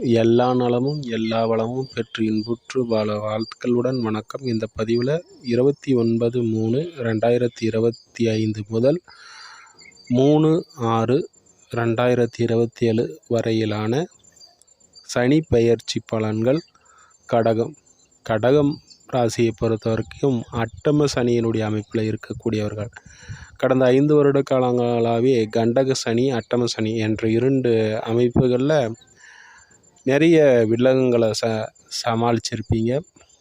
எல்லா நலமும் எல்லா வளமும் பெற்று இன்புற்று வாழ வாழ்த்துக்களுடன் வணக்கம். இந்த பதிவில் இருபத்தி ஒன்பது மூணு ரெண்டாயிரத்தி இருபத்தி ஐந்து முதல் மூணு ஆறு ரெண்டாயிரத்தி இருபத்தி ஏழு வரையிலான சனி பெயர்ச்சி பலன்கள் கடகம். கடகம் ராசியை பொறுத்த வரைக்கும் அட்டம சனியினுடைய அமைப்பில் இருக்கக்கூடியவர்கள். கடந்த ஐந்து வருட காலங்களாகவே கண்டக சனி அட்டம சனி என்ற இரண்டு அமைப்புகளில் நிறைய வில்லங்கங்களை ச சமாளிச்சிருப்பீங்க.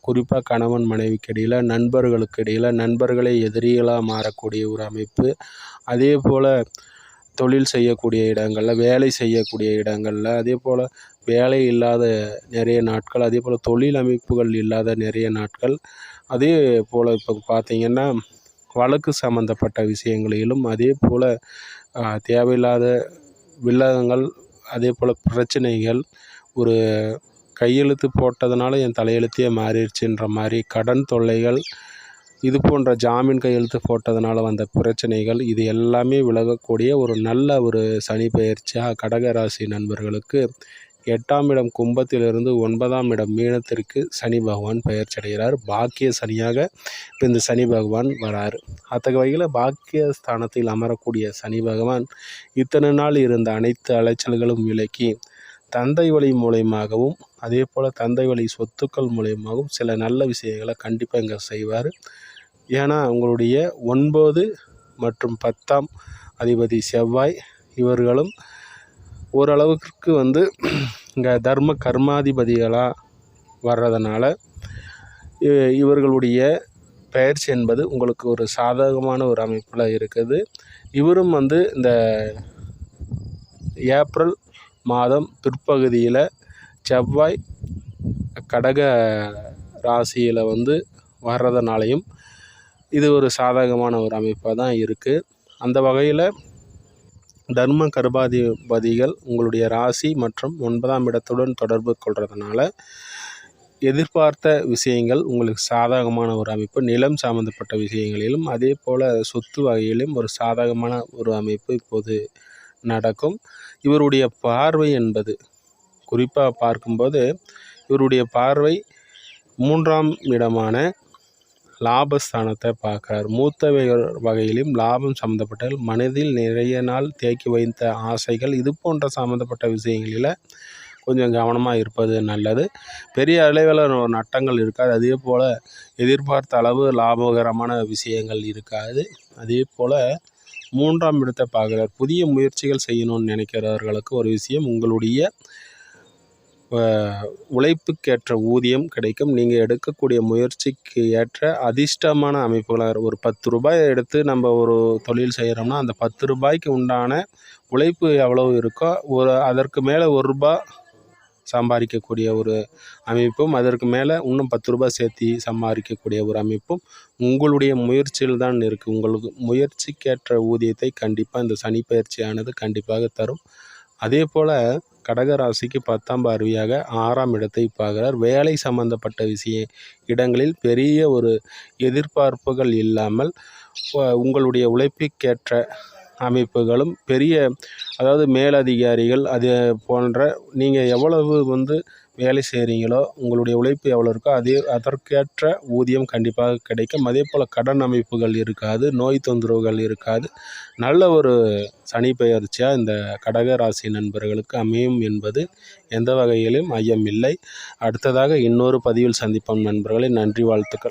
குறிப்பாக கணவன் மனைவிக்கு இடையில் நண்பர்களுக்கு இடையில் நண்பர்களே எதிரிகளாக மாறக்கூடிய ஒரு அமைப்பு. அதே போல் தொழில் செய்யக்கூடிய இடங்களில் வேலை செய்யக்கூடிய இடங்களில் அதே போல் வேலை இல்லாத நிறைய நாட்கள் அதே போல் தொழில் அமைப்புகள் இல்லாத நிறைய நாட்கள். அதே போல் இப்போ பார்த்திங்கன்னா வழக்கு சம்மந்தப்பட்ட விஷயங்களிலும் அதே போல் தேவையில்லாத வில்லகங்கள் அதே போல் பிரச்சனைகள் ஒரு கையெழுத்து போட்டதுனால என் தலையெழுத்தே மாறிடுச்சுன்ற மாதிரி கடன் தொல்லைகள் இது போன்ற ஜாமீன் கையெழுத்து போட்டதுனால வந்த பிரச்சனைகள் இது எல்லாமே விலகக்கூடிய ஒரு நல்ல ஒரு சனி பயிற்சியாக கடகராசி நண்பர்களுக்கு எட்டாம் இடம் கும்பத்திலிருந்து ஒன்பதாம் இடம் மீனத்திற்கு சனி பகவான் பயிற்சி அடைகிறார் பாக்கிய சனியாக இப்போ இந்த சனி பகவான் வராரு. அத்தகைய வகையில் பாக்கிய ஸ்தானத்தில் அமரக்கூடிய சனி பகவான் இத்தனை நாள் இருந்த அனைத்து அலைச்சல்களும் விலக்கி தந்தை வழி மூலயமாகவும் அதே போல் தந்தை வழி சொத்துக்கள் மூலயமாகவும் சில நல்ல விஷயங்களை கண்டிப்பாக இங்கே செய்வார். ஏன்னா உங்களுடைய ஒன்பது மற்றும் பத்தாம் அதிபதி செவ்வாய் இவர்களும் ஓரளவுக்கு வந்து இங்கே தர்ம கர்மாதிபதிகளாக வர்றதுனால இவர்களுடைய பயிற்சி என்பது உங்களுக்கு ஒரு சாதகமான ஒரு அமைப்பில் இருக்குது. இவரும் வந்து இந்த ஏப்ரல் மாதம் பிற்பகுதியில் செவ்வாய் கடக ராசியில் வந்து வர்றதுனாலையும் இது ஒரு சாதகமான ஒரு அமைப்பாக தான் இருக்குது அந்த வகையில் தர்ம கர்பாதிபதிகள் உங்களுடைய ராசி மற்றும் ஒன்பதாம் இடத்துடன் தொடர்பு கொள்கிறதுனால எதிர்பார்த்த விஷயங்கள் உங்களுக்கு சாதகமான ஒரு அமைப்பு. நிலம் சம்மந்தப்பட்ட விஷயங்களிலும் அதே போல் சொத்து வகையிலும் ஒரு சாதகமான ஒரு அமைப்பு இப்போது நடக்கும். இவருடைய பார்வை என்பது குறிப்பாக பார்க்கும்போது இவருடைய பார்வை மூன்றாம் இடமான லாபஸ்தானத்தை பார்க்குறார். மூத்த வகையிலும் லாபம் சம்மந்தப்பட்ட மனதில் நிறைய நாள் தேக்கி வைத்த ஆசைகள் இது போன்ற சம்மந்தப்பட்ட விஷயங்களில் கொஞ்சம் கவனமாக இருப்பது நல்லது. பெரிய அளவில் நட்டங்கள் இருக்காது. அதே போல் எதிர்பார்த்த அளவு லாபகரமான விஷயங்கள் இருக்காது. அதே போல் மூன்றாம் இடத்தை பார்க்குறார். புதிய முயற்சிகள் செய்யணும்னு நினைக்கிறவர்களுக்கு ஒரு விஷயம் உங்களுடைய உழைப்புக்கேற்ற ஊதியம் கிடைக்கும். நீங்கள் எடுக்கக்கூடிய முயற்சிக்கு ஏற்ற அதிர்ஷ்டமான அமைப்புகளாக ஒரு பத்து ரூபாய் எடுத்து நம்ம ஒரு தொழில் செய்கிறோம்னா அந்த பத்து ரூபாய்க்கு உண்டான உழைப்பு எவ்வளவு இருக்கோ ஒரு அதற்கு மேலே ஒரு ரூபாய் சம்பாதிக்கக்கூடிய ஒரு அமைப்பும் அதற்கு மேலே இன்னும் பத்து ரூபாய் சேர்த்தி சம்பாதிக்கக்கூடிய ஒரு அமைப்பும் உங்களுடைய முயற்சியில் தான் இருக்குது உங்களுக்கு முயற்சிக்கேற்ற ஊதியத்தை கண்டிப்பாக இந்த சனி பயிற்சியானது கண்டிப்பாக தரும். அதே போல் கடகராசிக்கு பத்தாம் பார்வையாக ஆறாம் இடத்தை பார்க்குறார். வேலை சம்பந்தப்பட்ட விஷய இடங்களில் பெரிய ஒரு எதிர்பார்ப்புகள் இல்லாமல் உங்களுடைய உழைப்புக்கேற்ற அமைப்புகளும் பெரிய அதாவது மேலதிகாரிகள் அது போன்ற நீங்கள் எவ்வளவு வந்து வேலை செய்கிறீங்களோ உங்களுடைய உழைப்பு எவ்வளோ இருக்கோ அதே அதற்கேற்ற ஊதியம் கண்டிப்பாக கிடைக்கும். அதே போல் கடன் அமைப்புகள் இருக்காது நோய் தொந்தரவுகள் இருக்காது. நல்ல ஒரு சனி பயிற்சியாக இந்த கடக ராசி நண்பர்களுக்கு அமையும் என்பது எந்த வகையிலும் ஐயம் இல்லை அடுத்ததாக இன்னொரு பதிவில் சந்திப்போம் நண்பர்களை. நன்றி வாழ்த்துக்கள்.